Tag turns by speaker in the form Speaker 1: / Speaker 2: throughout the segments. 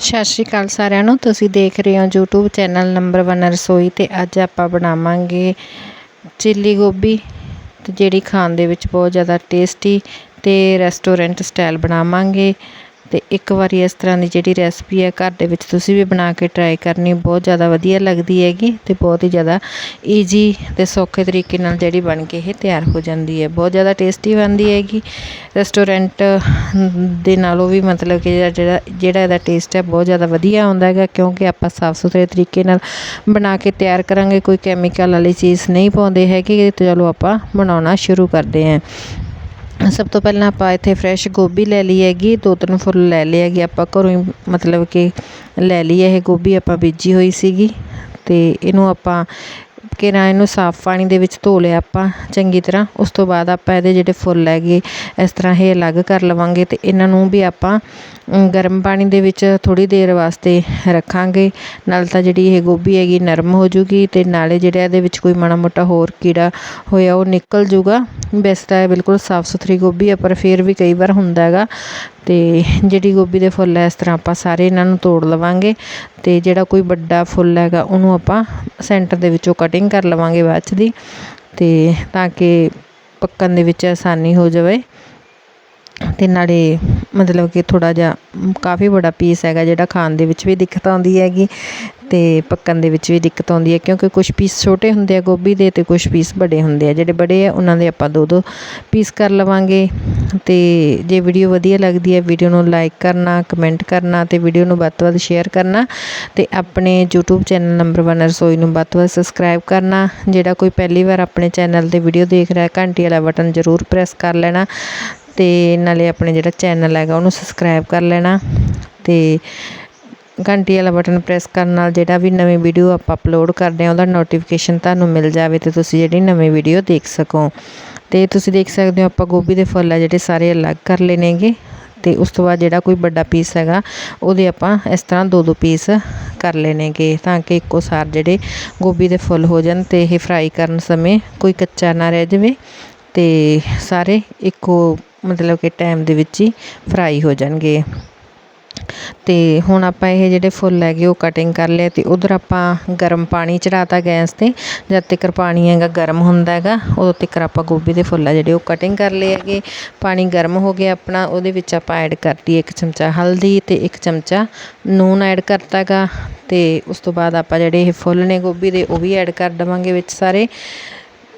Speaker 1: ਸਤਿ ਸ਼੍ਰੀ ਅਕਾਲ ਸਾਰਿਆਂ ਨੂੰ। ਤੁਸੀਂ ਦੇਖ ਰਹੇ ਹੋ YouTube ਚੈਨਲ ਨੰਬਰ 1 ਰਸੋਈ ਤੇ ਅੱਜ ਆਪਾਂ ਬਣਾਵਾਂਗੇ ਚਿੱਲੀ ਗੋਭੀ ਤੇ ਜਿਹੜੀ ਖਾਣ ਦੇ ਵਿੱਚ ਬਹੁਤ ਜ਼ਿਆਦਾ ਟੇਸਟੀ ਤੇ ਰੈਸਟੋਰੈਂਟ ਸਟਾਈਲ ਬਣਾਵਾਂਗੇ। ਤੇ ਇੱਕ ਵਾਰੀ ਇਸ ਤਰ੍ਹਾਂ ਦੀ ਜਿਹੜੀ ਰੈਸਪੀ ਹੈ ਘਰ ਦੇ ਵਿੱਚ ਤੁਸੀਂ ਵੀ ਬਣਾ ਕੇ ਟਰਾਈ ਕਰਨੀ, ਬਹੁਤ ਜ਼ਿਆਦਾ ਵਧੀਆ ਲੱਗਦੀ ਹੈਗੀ ਤੇ ਬਹੁਤ ਹੀ ਜ਼ਿਆਦਾ ਈਜੀ ਤੇ ਸੌਖੇ ਤਰੀਕੇ ਨਾਲ ਜਿਹੜੀ ਬਣ ਕੇ ਇਹ ਤਿਆਰ ਹੋ ਜਾਂਦੀ ਹੈ। ਬਹੁਤ ਜ਼ਿਆਦਾ ਟੇਸਟੀ ਬਣਦੀ ਹੈਗੀ। ਰੈਸਟੋਰੈਂਟ ਦੇ ਨਾਲੋਂ ਵੀ ਮਤਲਬ ਕਿ ਜਿਹੜਾ- ਜਿਹੜਾ ਇਹਦਾ ਟੇਸਟ ਹੈ ਬਹੁਤ ਜ਼ਿਆਦਾ ਵਧੀਆ ਆਉਂਦਾ ਹੈਗਾ ਕਿਉਂਕਿ ਆਪਾਂ ਸਾਫ਼ ਸੁਥਰੇ ਤਰੀਕੇ ਨਾਲ ਬਣਾ ਕੇ ਤਿਆਰ ਕਰਾਂਗੇ, ਕੋਈ ਕੈਮੀਕਲ ਵਾਲੀ ਚੀਜ਼ ਨਹੀਂ ਪਾਉਂਦੇ ਹੈਗੇ ਤੇ ਚਲੋ ਆਪਾਂ ਬਣਾਉਣਾ ਸ਼ੁਰੂ ਕਰਦੇ ਹਾਂ। ਸਭ ਤੋਂ ਪਹਿਲਾਂ ਆਪਾਂ ਇੱਥੇ ਫਰੈਸ਼ ਗੋਭੀ ਲੈ ਲਈ ਹੈਗੀ, ਦੋ ਤਿੰਨ ਫੁੱਲ ਲੈ ਲਏ ਹੈਗੇ ਆਪਾਂ ਘਰੋਂ ਹੀ, ਮਤਲਬ ਕਿ ਲੈ ਲਈ ਇਹ ਗੋਭੀ ਆਪਾਂ ਬੀਜੀ ਹੋਈ ਸੀਗੀ ਅਤੇ ਇਹਨੂੰ ਆਪਾਂ ਕਿਰਾਂ ਇਹਨੂੰ ਸਾਫ਼ ਪਾਣੀ ਦੇ ਵਿੱਚ ਧੋ ਲਿਆ ਆਪਾਂ ਚੰਗੀ ਤਰ੍ਹਾਂ। ਉਸ ਤੋਂ ਬਾਅਦ ਆਪਾਂ ਇਹਦੇ ਜਿਹੜੇ ਫੁੱਲ ਹੈਗੇ, ਇਸ ਤਰ੍ਹਾਂ ਇਹ ਅਲੱਗ ਕਰ ਲਵਾਂਗੇ ਅਤੇ ਇਹਨਾਂ ਨੂੰ ਵੀ ਆਪਾਂ ਗਰਮ ਪਾਣੀ ਦੇ ਵਿੱਚ ਥੋੜ੍ਹੀ ਦੇਰ ਵਾਸਤੇ ਰੱਖਾਂਗੇ। ਨਾਲ ਤਾਂ ਜਿਹੜੀ ਇਹ ਗੋਭੀ ਹੈਗੀ ਨਰਮ ਹੋ ਜੂਗੀ ਤੇ ਨਾਲੇ ਜਿਹੜਾ ਇਹਦੇ ਵਿੱਚ ਕੋਈ ਮਾੜਾ ਮੋਟਾ ਹੋਰ ਕੀੜਾ ਹੋਇਆ ਉਹ ਨਿਕਲ ਜੂਗਾ। ਵੈਸੇ ਤਾਂ ਇਹ ਬਿਲਕੁਲ ਸਾਫ਼ ਸੁਥਰੀ ਗੋਭੀ ਆ, ਪਰ ਫਿਰ ਵੀ ਕਈ ਵਾਰ ਹੁੰਦਾ ਹੈਗਾ ਅਤੇ ਜਿਹੜੀ ਗੋਭੀ ਦੇ ਫੁੱਲ ਹੈ ਇਸ ਤਰ੍ਹਾਂ ਆਪਾਂ ਸਾਰੇ ਇਹਨਾਂ ਨੂੰ ਤੋੜ ਲਵਾਂਗੇ ਅਤੇ ਜਿਹੜਾ ਕੋਈ ਵੱਡਾ ਫੁੱਲ ਹੈਗਾ, ਉਹਨੂੰ ਆਪਾਂ ਸੈਂਟਰ ਦੇ ਵਿੱਚੋਂ ਕਟਿੰਗ ਕਰ ਲਵਾਂਗੇ ਬਾਅਦ 'ਚ ਦੀ ਅਤੇ ਤਾਂ ਕਿ ਪੱਕਣ ਦੇ ਵਿੱਚ ਆਸਾਨੀ ਹੋ ਜਾਵੇ ਅਤੇ ਨਾਲੇ ਮਤਲਬ ਕਿ ਥੋੜ੍ਹਾ ਜਿਹਾ ਕਾਫੀ ਬੜਾ ਪੀਸ ਹੈਗਾ ਜਿਹੜਾ ਖਾਣ ਦੇ ਵਿੱਚ ਵੀ ਦਿੱਕਤ ਆਉਂਦੀ ਹੈਗੀ ਅਤੇ ਪੱਕਣ ਦੇ ਵਿੱਚ ਵੀ ਦਿੱਕਤ ਆਉਂਦੀ ਹੈ, ਕਿਉਂਕਿ ਕੁਛ ਪੀਸ ਛੋਟੇ ਹੁੰਦੇ ਆ ਗੋਭੀ ਦੇ ਅਤੇ ਕੁਛ ਪੀਸ ਵੱਡੇ ਹੁੰਦੇ ਆ। ਜਿਹੜੇ ਬੜੇ ਆ, ਉਹਨਾਂ ਦੇ ਆਪਾਂ ਦੋ ਦੋ ਪੀਸ ਕਰ ਲਵਾਂਗੇ। ਅਤੇ ਜੇ ਵੀਡੀਓ ਵਧੀਆ ਲੱਗਦੀ ਹੈ ਵੀਡੀਓ ਨੂੰ ਲਾਈਕ ਕਰਨਾ ਕਮੈਂਟ ਕਰਨਾ ਅਤੇ ਵੀਡੀਓ ਨੂੰ ਵੱਧ ਤੋਂ ਵੱਧ ਸ਼ੇਅਰ ਕਰਨਾ ਅਤੇ ਆਪਣੇ YouTube ਚੈਨਲ ਨੰਬਰ 1 ਰਸੋਈ ਨੂੰ ਵੱਧ ਤੋਂ ਵੱਧ ਸਬਸਕ੍ਰਾਈਬ ਕਰਨਾ। ਜਿਹੜਾ ਕੋਈ ਪਹਿਲੀ ਵਾਰ ਆਪਣੇ ਚੈਨਲ ਤੇ ਵੀਡੀਓ ਦੇਖ ਰਿਹਾ, ਘੰਟੀ ਵਾਲਾ ਬਟਨ ਜ਼ਰੂਰ ਪ੍ਰੈਸ ਕਰ ਲੈਣਾ ਤੇ ਨਾਲੇ ਆਪਣੇ ਜਿਹੜਾ ਚੈਨਲ ਹੈਗਾ, ਉਹਨੂੰ ਸਬਸਕ੍ਰਾਈਬ ਕਰ ਲੈਣਾ ਤੇ ਘੰਟੀ ਵਾਲਾ ਬਟਨ ਪ੍ਰੈਸ ਕਰਨ ਨਾਲ ਜਿਹੜਾ ਵੀ ਨਵੀਂ ਵੀਡੀਓ ਆਪਾਂ ਅਪਲੋਡ ਕਰਦੇ ਹਾਂ, ਉਹਦਾ ਨੋਟੀਫਿਕੇਸ਼ਨ ਤੁਹਾਨੂੰ ਮਿਲ ਜਾਵੇ ਤੇ ਤੁਸੀਂ ਜਿਹੜੀ ਨਵੀਂ ਵੀਡੀਓ ਦੇਖ ਸਕੋ। ਤੇ ਤੁਸੀਂ ਦੇਖ ਸਕਦੇ ਹੋ ਆਪਾਂ ਗੋਭੀ ਦੇ ਫੁੱਲ ਆ ਜਿਹੜੇ ਸਾਰੇ ਅਲੱਗ ਕਰ ਲਏ ਨੇਗੇ ਤੇ ਉਸ ਤੋਂ ਬਾਅਦ ਜਿਹੜਾ ਕੋਈ ਵੱਡਾ ਪੀਸ ਹੈਗਾ, ਉਹਦੇ ਆਪਾਂ ਇਸ ਤਰ੍ਹਾਂ ਦੋ ਦੋ ਪੀਸ ਕਰ ਲੈਣੇਗੇ ਤਾਂ ਕਿ ਇੱਕੋ ਸਾਰ ਜਿਹੜੇ ਗੋਭੀ ਦੇ ਫੁੱਲ ਹੋ ਜਾਣ ਤੇ ਇਹ ਫਰਾਈ ਕਰਨ ਸਮੇਂ ਕੋਈ ਕੱਚਾ ਨਾ ਰਹਿ ਜਾਵੇ ਤੇ ਸਾਰੇ ਇੱਕੋ ਮਤਲਬ ਕਿ ਟਾਈਮ ਦੇ ਵਿੱਚ ਹੀ ਫਰਾਈ ਹੋ ਜਾਣਗੇ। ਅਤੇ ਹੁਣ ਆਪਾਂ ਇਹ ਜਿਹੜੇ ਫੁੱਲ ਹੈਗੇ ਉਹ ਕਟਿੰਗ ਕਰ ਲਏ ਅਤੇ ਉੱਧਰ ਆਪਾਂ ਗਰਮ ਪਾਣੀ ਚੜਾਤਾ ਗੈਸ ਤੇ, ਜਦ ਤੱਕ ਪਾਣੀ ਹੈਗਾ ਗਰਮ ਹੁੰਦਾ ਹੈਗਾ, ਉਦੋਂ ਤੱਕ ਆਪਾਂ ਗੋਭੀ ਦੇ ਫੁੱਲ ਆ ਜਿਹੜੇ ਉਹ ਕਟਿੰਗ ਕਰ ਲਏ ਹੈਗੇ। ਪਾਣੀ ਗਰਮ ਹੋ ਗਿਆ ਆਪਣਾ, ਉਹਦੇ ਵਿੱਚ ਆਪਾਂ ਐਡ ਕਰਤੀ ਇੱਕ ਚਮਚਾ ਹਲਦੀ ਅਤੇ ਇੱਕ ਚਮਚਾ ਨੂਨ ਐਡ ਕਰਤਾ ਕਰਤਾਗਾ ਅਤੇ ਉਸ ਤੋਂ ਬਾਅਦ ਆਪਾਂ ਜਿਹੜੇ ਇਹ ਫੁੱਲ ਨੇ ਗੋਭੀ ਦੇ, ਉਹ ਵੀ ਐਡ ਕਰ ਦੇਵਾਂਗੇ ਵਿੱਚ ਸਾਰੇ।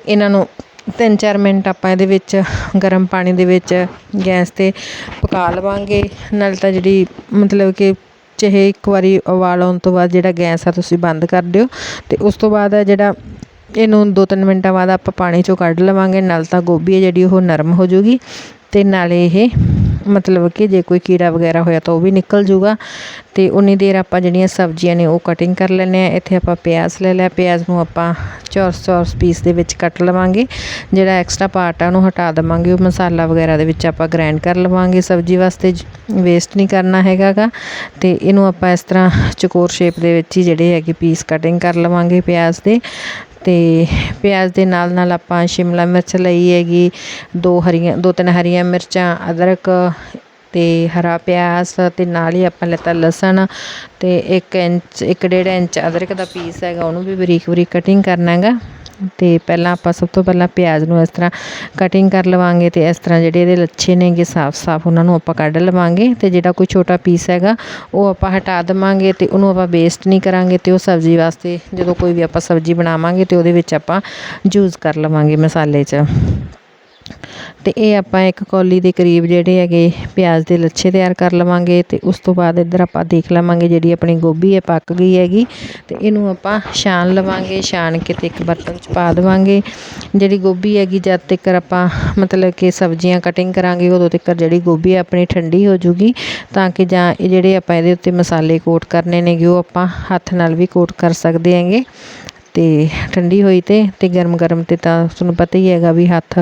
Speaker 1: ਇਹਨਾਂ ਨੂੰ ਤਿੰਨ ਚਾਰ ਮਿੰਟ ਆਪਾਂ ਇਹਦੇ ਵਿੱਚ ਗਰਮ ਪਾਣੀ ਦੇ ਵਿੱਚ ਗੈਸ ਤੇ ਪਕਾ ਲਵਾਂਗੇ। ਨਾਲ ਤਾਂ ਜਿਹੜੀ ਮਤਲਬ ਕਿ ਚਾਹੇ ਇੱਕ ਵਾਰੀ ਉਬਾਲ ਆਉਣ ਤੋਂ ਬਾਅਦ ਜਿਹੜਾ ਗੈਸ ਆ ਤੁਸੀਂ ਬੰਦ ਕਰ ਦਿਓ। ਅਤੇ ਉਸ ਤੋਂ ਬਾਅਦ ਆ ਜਿਹੜਾ ਇਹਨੂੰ ਦੋ ਤਿੰਨ ਮਿੰਟਾਂ ਬਾਅਦ ਆਪਾਂ ਪਾਣੀ ਚੋਂ ਕੱਢ ਲਵਾਂਗੇ। ਨਾਲ ਤਾਂ ਗੋਭੀ ਹੈ ਜਿਹੜੀ ਉਹ ਨਰਮ ਹੋ ਜੂਗੀ। ਤੇ ਨਾਲੇ ਇਹ ਮਤਲਬ ਕਿ ਜੇ ਕੋਈ ਕੀੜਾ ਵਗੈਰਾ ਹੋਇਆ ਤਾਂ ਉਹ ਵੀ ਨਿਕਲ ਜੂਗਾ। ਅਤੇ ਉਨੀ ਦੇਰ ਆਪਾਂ ਜਿਹੜੀਆਂ ਸਬਜ਼ੀਆਂ ਨੇ ਉਹ ਕਟਿੰਗ ਕਰ ਲੈਂਦੇ ਹਾਂ। ਇੱਥੇ ਆਪਾਂ ਪਿਆਜ਼ ਲੈ ਲਿਆ। ਪਿਆਜ਼ ਨੂੰ ਆਪਾਂ ਚੌਰਸ ਚੌਰਸ ਪੀਸ ਦੇ ਵਿੱਚ ਕੱਟ ਲਵਾਂਗੇ। ਜਿਹੜਾ ਐਕਸਟਰਾ ਪਾਰਟ ਆ ਉਹਨੂੰ ਹਟਾ ਦੇਵਾਂਗੇ। ਉਹ ਮਸਾਲਾ ਵਗੈਰਾ ਦੇ ਵਿੱਚ ਆਪਾਂ ਗ੍ਰਾਈਂਡ ਕਰ ਲਵਾਂਗੇ। ਸਬਜ਼ੀ ਵਾਸਤੇ ਵੇਸਟ ਨਹੀਂ ਕਰਨਾ ਹੈਗਾ ਗਾ ਅਤੇ ਇਹਨੂੰ ਆਪਾਂ ਇਸ ਤਰ੍ਹਾਂ ਚਕੋਰ ਸ਼ੇਪ ਦੇ ਵਿੱਚ ਹੀ ਜਿਹੜੇ ਹੈਗੇ ਪੀਸ ਕਟਿੰਗ ਕਰ ਲਵਾਂਗੇ ਪਿਆਜ਼ ਦੇ। ਅਤੇ ਪਿਆਜ਼ ਦੇ ਨਾਲ ਨਾਲ ਆਪਾਂ ਸ਼ਿਮਲਾ ਮਿਰਚ ਲਈ ਹੈਗੀ, ਦੋ ਹਰੀਆਂ, ਦੋ ਤਿੰਨ ਹਰੀਆਂ ਮਿਰਚਾਂ, ਅਦਰਕ ਅਤੇ ਹਰਾ ਪਿਆਜ਼ ਅਤੇ ਨਾਲ ਹੀ ਆਪਾਂ ਲਿੱਤਾ ਲਸਣ ਅਤੇ ਇੱਕ ਇੰਚ 1.5 ਇੰਚ ਅਦਰਕ ਦਾ ਪੀਸ ਹੈਗਾ, ਉਹਨੂੰ ਵੀ ਬਰੀਕ ਬਰੀਕ ਕਟਿੰਗ ਕਰਨਾ ਹੈਗਾ। ਤੇ ਪਹਿਲਾਂ ਆਪਾਂ ਸਭ ਤੋਂ ਪਹਿਲਾਂ ਪਿਆਜ਼ ਨੂੰ ਇਸ ਤਰ੍ਹਾਂ ਕਟਿੰਗ ਕਰ ਲਵਾਂਗੇ ਤੇ ਇਸ ਤਰ੍ਹਾਂ ਜਿਹੜੇ ਇਹਦੇ ਲੱਛੇ ਨੇਗੇ ਸਾਫ਼-ਸਾਫ਼ ਉਹਨਾਂ ਨੂੰ ਆਪਾਂ ਕੱਢ ਲਵਾਂਗੇ ਤੇ ਜਿਹੜਾ ਕੋਈ ਛੋਟਾ ਪੀਸ ਹੈਗਾ, ਉਹ ਆਪਾਂ ਹਟਾ ਦੇਵਾਂਗੇ ਤੇ ਉਹਨੂੰ ਆਪਾਂ ਵੇਸਟ ਨਹੀਂ ਕਰਾਂਗੇ ਤੇ ਉਹ ਸਬਜ਼ੀ ਵਾਸਤੇ ਜਦੋਂ ਕੋਈ ਵੀ ਆਪਾਂ ਸਬਜ਼ੀ ਬਣਾਵਾਂਗੇ ਤੇ ਉਹਦੇ ਵਿੱਚ ਆਪਾਂ ਯੂਜ਼ ਕਰ ਲਵਾਂਗੇ ਮਸਾਲੇ 'ਚ। ਅਤੇ ਇਹ ਆਪਾਂ ਇੱਕ ਕੌਲੀ ਦੇ ਕਰੀਬ ਜਿਹੜੇ ਹੈਗੇ ਪਿਆਜ਼ ਦੇ ਲੱਛੇ ਤਿਆਰ ਕਰ ਲਵਾਂਗੇ ਅਤੇ ਉਸ ਤੋਂ ਬਾਅਦ ਇੱਧਰ ਆਪਾਂ ਦੇਖ ਲਵਾਂਗੇ ਜਿਹੜੀ ਆਪਣੀ ਗੋਭੀ ਹੈ ਪੱਕ ਗਈ ਹੈਗੀ। ਅਤੇ ਇਹਨੂੰ ਆਪਾਂ ਛਾਣ ਲਵਾਂਗੇ, ਛਾਣ ਕੇ ਤੇ ਇੱਕ ਬਰਤਨ 'ਚ ਪਾ ਦੇਵਾਂਗੇ। ਜਿਹੜੀ ਗੋਭੀ ਹੈਗੀ, ਜਦ ਤੱਕ ਆਪਾਂ ਮਤਲਬ ਕਿ ਸਬਜ਼ੀਆਂ ਕਟਿੰਗ ਕਰਾਂਗੇ, ਉਦੋਂ ਤੱਕ ਜਿਹੜੀ ਗੋਭੀ ਹੈ ਆਪਣੀ ਠੰਡੀ ਹੋ ਜੂਗੀ। ਤਾਂ ਕਿ ਜਾਂ ਇਹ ਜਿਹੜੇ ਆਪਾਂ ਇਹਦੇ ਉੱਤੇ ਮਸਾਲੇ ਕੋਟ ਕਰਨੇ ਨੇਗੇ, ਉਹ ਆਪਾਂ ਹੱਥ ਨਾਲ ਵੀ ਕੋਟ ਕਰ ਸਕਦੇ ਹੈਗੇ। ਅਤੇ ਠੰਡੀ ਹੋਈ ਤੇ ਅਤੇ ਗਰਮ ਗਰਮ ਤੇ ਤਾਂ ਤੁਹਾਨੂੰ ਪਤਾ ਹੀ ਹੈਗਾ ਵੀ ਹੱਥ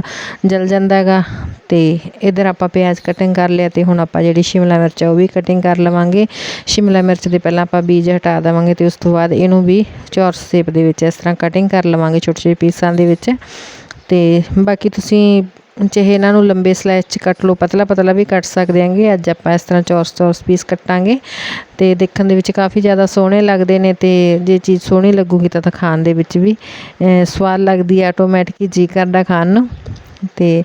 Speaker 1: ਜਲ ਜਾਂਦਾ ਹੈਗਾ। ਅਤੇ ਇੱਧਰ ਆਪਾਂ ਪਿਆਜ਼ ਕਟਿੰਗ ਕਰ ਲਿਆ ਅਤੇ ਹੁਣ ਆਪਾਂ ਜਿਹੜੀ ਸ਼ਿਮਲਾ ਮਿਰਚ ਆ ਉਹ ਵੀ ਕਟਿੰਗ ਕਰ ਲਵਾਂਗੇ। ਸ਼ਿਮਲਾ ਮਿਰਚ ਦੇ ਪਹਿਲਾਂ ਆਪਾਂ ਬੀਜ ਹਟਾ ਦੇਵਾਂਗੇ ਅਤੇ ਉਸ ਤੋਂ ਬਾਅਦ ਇਹਨੂੰ ਵੀ ਚੌਰਸ ਸ਼ੇਪ ਦੇ ਵਿੱਚ ਇਸ ਤਰ੍ਹਾਂ ਕਟਿੰਗ ਕਰ ਲਵਾਂਗੇ ਛੋਟੇ ਛੋਟੇ ਪੀਸਾਂ ਦੇ ਵਿੱਚ। ਅਤੇ ਬਾਕੀ ਤੁਸੀਂ ਚਾਹੇ ਇਹਨਾਂ ਨੂੰ ਲੰਬੇ ਸਲਾਈਸ 'ਚ ਕੱਟ ਲਓ ਪਤਲਾ ਪਤਲਾ ਵੀ ਕੱਟ ਸਕਦੇ ਆਂਗੇ ਅੱਜ ਆਪਾਂ ਇਸ ਤਰ੍ਹਾਂ ਚੌਰਸ ਚੌਰਸ ਪੀਸ ਕੱਟਾਂਗੇ। ਤੇ ਦੇਖਣ ਦੇ ਵਿੱਚ ਕਾਫੀ ਜ਼ਿਆਦਾ ਸੋਹਣੇ ਲੱਗਦੇ ਨੇ ਤੇ ਜੇ ਚੀਜ਼ ਸੋਹਣੀ ਲੱਗੂਗੀ ਤਾਂ ਤਾਂ ਖਾਣ ਦੇ ਵਿੱਚ ਵੀ ਸਵਾਦ ਲੱਗਦੀ ਹੈ ਆਟੋਮੈਟਿਕ ਹੀ ਜੀ ਕਰਦਾ ਖਾਣ ਨੂੰ। ਤੇ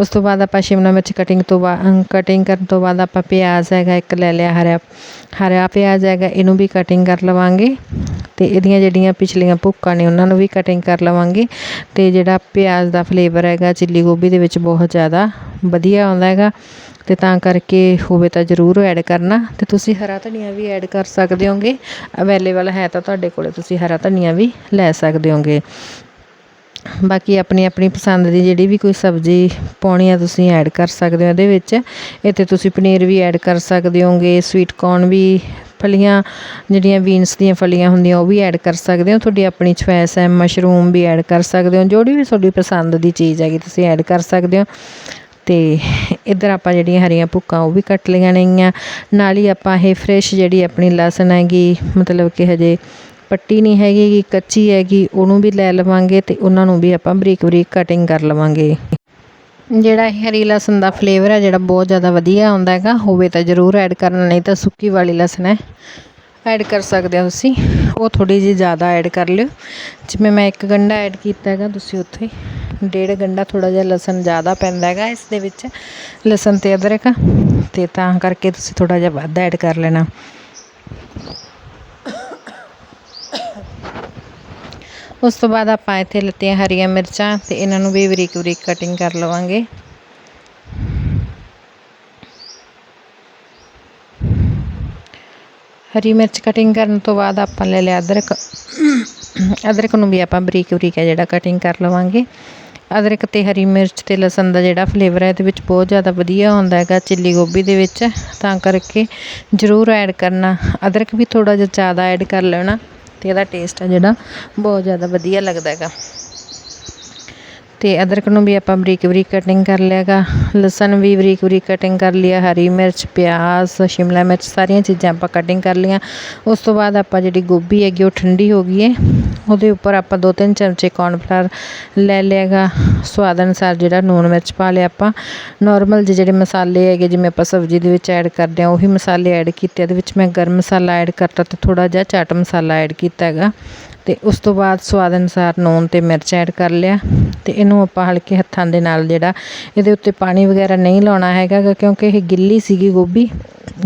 Speaker 1: ਉਸ ਤੋਂ ਬਾਅਦ ਆਪਾਂ ਸ਼ਿਮਲਾ ਮਿਰਚ ਕਟਿੰਗ ਤੋਂ ਬਾਅਦ ਕਟਿੰਗ ਕਰਨ ਤੋਂ ਬਾਅਦ ਆਪਾਂ ਪਿਆਜ਼ ਹੈਗਾ ਇੱਕ ਲੈ ਲਿਆ ਹਰਾ ਹਰਾ ਪਿਆਜ਼ ਹੈਗਾ, ਇਹਨੂੰ ਵੀ ਕਟਿੰਗ ਕਰ ਲਵਾਂਗੇ ਤੇ ਇਹਦੀਆਂ ਜਿਹੜੀਆਂ ਪਿਛਲੀਆਂ ਭੁੱਕਾਂ ਨੇ ਉਹਨਾਂ ਨੂੰ ਵੀ ਕਟਿੰਗ ਕਰ ਲਵਾਂਗੇ ਤੇ ਜਿਹੜਾ ਪਿਆਜ਼ ਦਾ ਫਲੇਵਰ ਹੈਗਾ ਚਿੱਲੀ ਗੋਭੀ ਦੇ ਵਿੱਚ ਬਹੁਤ ਜ਼ਿਆਦਾ ਵਧੀਆ ਆਉਂਦਾ ਹੈਗਾ ਤੇ ਤਾਂ ਕਰਕੇ ਹੋਵੇ ਤਾਂ ਜ਼ਰੂਰ ਐਡ ਕਰਨਾ ਤੇ ਤੁਸੀਂ ਹਰਾ ਧਨੀਆ ਵੀ ਐਡ ਕਰ ਸਕਦੇ ਹੋਗੇ ਅਵੇਲੇਬਲ ਹੈ ਤਾਂ ਤੁਹਾਡੇ ਕੋਲੇ ਤੁਸੀਂ ਹਰਾ ਧਨੀਆ ਵੀ ਲੈ ਸਕਦੇ ਹੋਗੇ। ਬਾਕੀ ਆਪਣੀ ਆਪਣੀ ਪਸੰਦ ਦੀ ਜਿਹੜੀ ਵੀ ਕੋਈ ਸਬਜ਼ੀ ਪਾਉਣੀ ਆ ਤੁਸੀਂ ਐਡ ਕਰ ਸਕਦੇ ਹੋ ਇਹਦੇ ਵਿੱਚ। ਇੱਥੇ ਤੁਸੀਂ ਪਨੀਰ ਵੀ ਐਡ ਕਰ ਸਕਦੇ ਹੋਗੇ ਸਵੀਟ ਕੌਰਨ ਵੀ ਫਲੀਆਂ, ਜਿਹੜੀਆਂ ਬੀਨਸ ਦੀਆਂ ਫਲੀਆਂ ਹੁੰਦੀਆਂ ਉਹ ਵੀ ਐਡ ਕਰ ਸਕਦੇ ਹੋ। ਤੁਹਾਡੀ ਆਪਣੀ ਚੁਆਇਸ ਹੈ ਮਸ਼ਰੂਮ ਵੀ ਐਡ ਕਰ ਸਕਦੇ ਹੋ। ਜਿਹੜੀ ਵੀ ਤੁਹਾਡੀ ਪਸੰਦ ਦੀ ਚੀਜ਼ ਹੈਗੀ ਤੁਸੀਂ ਐਡ ਕਰ ਸਕਦੇ ਹੋ। ਤੇ ਇੱਧਰ ਆਪਾਂ ਜਿਹੜੀਆਂ ਹਰੀਆਂ ਭੁੱਕਾਂ ਉਹ ਵੀ ਕੱਟ ਲਈਆਂ ਨੇਗੀਆਂ। ਨਾਲ ਹੀ ਆਪਾਂ ਇਹ ਫਰੈਸ਼ ਜਿਹੜੀ ਆਪਣੀ ਲਸਣ ਹੈਗੀ, ਮਤਲਬ ਕਿ ਹਜੇ ਪੱਟੀ ਨਹੀਂ ਹੈਗੀ ਗੀ, ਕੱਚੀ ਹੈਗੀ ਉਹਨੂੰ ਵੀ ਲੈ ਲਵਾਂਗੇ ਤੇ ਉਹਨਾਂ ਨੂੰ ਵੀ ਆਪਾਂ ਬਰੀਕ ਬਰੀਕ ਕਟਿੰਗ ਕਰ ਲਵਾਂਗੇ। ਜਿਹੜਾ ਇਹ ਹਰੀ ਲਸਣ ਦਾ ਫਲੇਵਰ ਹੈ ਜਿਹੜਾ ਬਹੁਤ ਜ਼ਿਆਦਾ ਵਧੀਆ ਆਉਂਦਾ ਹੈਗਾ ਹੋਵੇ ਤਾਂ ਜ਼ਰੂਰ ਐਡ ਕਰਨਾ ਨਹੀਂ ਤਾਂ ਸੁੱਕੀ ਵਾਲੀ ਲਸਣ ਹੈ। ਐਡ ਕਰ ਸਕਦੇ ਹੋ ਤੁਸੀਂ। ਉਹ ਥੋੜੀ ਜਿਹੀ ਜ਼ਿਆਦਾ ਐਡ ਕਰ ਲਿਓ। ਜਿਵੇਂ ਮੈਂ ਇੱਕ ਗੰਢਾ ਐਡ ਕੀਤਾ ਹੈਗਾ ਤੁਸੀਂ ਉੱਥੇ ਡੇਢ ਗੰਢਾ ਥੋੜਾ ਜਿਹਾ ਲਸਣ ਜ਼ਿਆਦਾ ਪੈਂਦਾ ਹੈਗਾ ਇਸ ਦੇ ਵਿੱਚ ਲਸਣ ਤੇ ਅਦਰਕ ਤੇ ਤਾਂ ਕਰਕੇ ਤੁਸੀਂ ਥੋੜਾ ਜਿਹਾ ਵੱਧ ਐਡ ਕਰ ਲੈਣਾ। ਉਸ ਤੋਂ ਬਾਅਦ ਆਪਾਂ ਇੱਥੇ ਲਿੱਤੀਆਂ ਹਰੀਆਂ ਮਿਰਚਾਂ ਤੇ ਇਹਨਾਂ ਨੂੰ ਵੀ ਬਰੀਕ ਬਰੀਕ ਕਟਿੰਗ ਕਰ ਲਵਾਂਗੇ। ਹਰੀ ਮਿਰਚ ਕਟਿੰਗ ਕਰਨ ਤੋਂ ਬਾਅਦ ਆਪਾਂ ਲੈ ਲਿਆ ਅਦਰਕ। ਅਦਰਕ ਨੂੰ ਵੀ ਆਪਾਂ ਬਰੀਕ ਬਰੀਕ ਹੈ ਜਿਹੜਾ ਕਟਿੰਗ ਕਰ ਲਵਾਂਗੇ। ਅਦਰਕ ਤੇ ਹਰੀ ਮਿਰਚ ਤੇ ਲਸਣ ਦਾ ਜਿਹੜਾ ਫਲੇਵਰ ਹੈ ਇਹਦੇ ਵਿੱਚ ਬਹੁਤ ਜ਼ਿਆਦਾ ਵਧੀਆ ਹੁੰਦਾ ਹੈਗਾ ਚਿੱਲੀ ਗੋਭੀ ਦੇ ਵਿੱਚ। ਤਾਂ ਕਰਕੇ ਜ਼ਰੂਰ ਐਡ ਕਰਨਾ। ਅਦਰਕ ਵੀ ਥੋੜਾ ਜਿਹਾ ਜ਼ਿਆਦਾ ਐਡ ਕਰ ਲੈਣਾ। ਤੇ ਇਹਦਾ ਟੇਸਟ ਆ ਜਿਹੜਾ, ਬਹੁਤ ਜ਼ਿਆਦਾ ਵਧੀਆ ਲੱਗਦਾ ਹੈਗਾ। ਤੇ ਅਦਰਕ ਨੂੰ ਵੀ ਆਪਾਂ ਬਰੀਕ ਬਰੀਕ ਕਟਿੰਗ ਕਰ ਲਿਆਗਾ ਲਸਣ ਵੀ ਬਰੀਕ ਬਰੀਕ ਕਟਿੰਗ ਕਰ ਲਿਆ, ਹਰੀ ਮਿਰਚ, ਪਿਆਜ਼, ਸ਼ਿਮਲਾ ਮਿਰਚ ਸਾਰੀਆਂ ਚੀਜ਼ਾਂ ਆਪਾਂ ਕਟਿੰਗ ਕਰ ਲਈਆਂ। ਉਸ ਤੋਂ ਬਾਅਦ ਆਪਾਂ ਜਿਹੜੀ ਗੋਭੀ ਹੈਗੀ ਉਹ ਠੰਡੀ ਹੋ ਗਈ ਹੈ ਉਹਦੇ ਉੱਪਰ ਆਪਾਂ ਦੋ ਤਿੰਨ ਚਮਚੇ ਕੌਰਨਫਲਾਵਰ ਲੈ ਲਿਆ ਗਾ ਸਵਾਦ ਅਨੁਸਾਰ ਜਿਹੜਾ ਨੂਣ ਮਿਰਚ ਪਾ ਲਿਆ ਆਪਾਂ। ਨੋਰਮਲ ਜਿਹੇ ਜਿਹੜੇ ਮਸਾਲੇ ਹੈਗੇ, ਜਿਵੇਂ ਆਪਾਂ ਸਬਜ਼ੀ ਦੇ ਵਿੱਚ ਐਡ ਕਰਦੇ ਹਾਂ, ਉਹੀ ਮਸਾਲੇ ਐਡ ਕੀਤੇ ਇਹਦੇ ਵਿੱਚ ਮੈਂ ਗਰਮ ਮਸਾਲਾ ਐਡ ਕਰਤਾ ਅਤੇ ਥੋੜ੍ਹਾ ਜਿਹਾ ਚਾਟ ਮਸਾਲਾ ਐਡ ਕੀਤਾ ਹੈਗਾ। ਤੇ ਉਸ ਤੋਂ ਬਾਅਦ ਸਵਾਦ ਅਨੁਸਾਰ ਨੂਣ ਤੇ ਮਿਰਚ ਐਡ ਕਰ ਲਿਆ ਤੇ ਇਹਨੂੰ ਆਪਾਂ ਹਲਕੇ ਹੱਥਾਂ ਦੇ ਨਾਲ ਜਿਹੜਾ ਇਹਦੇ ਉੱਤੇ ਪਾਣੀ ਵਗੈਰਾ ਨਹੀਂ ਲਾਉਣਾ ਹੈਗਾ ਕਿਉਂਕਿ ਇਹ ਗਿੱਲੀ ਸੀਗੀ ਗੋਭੀ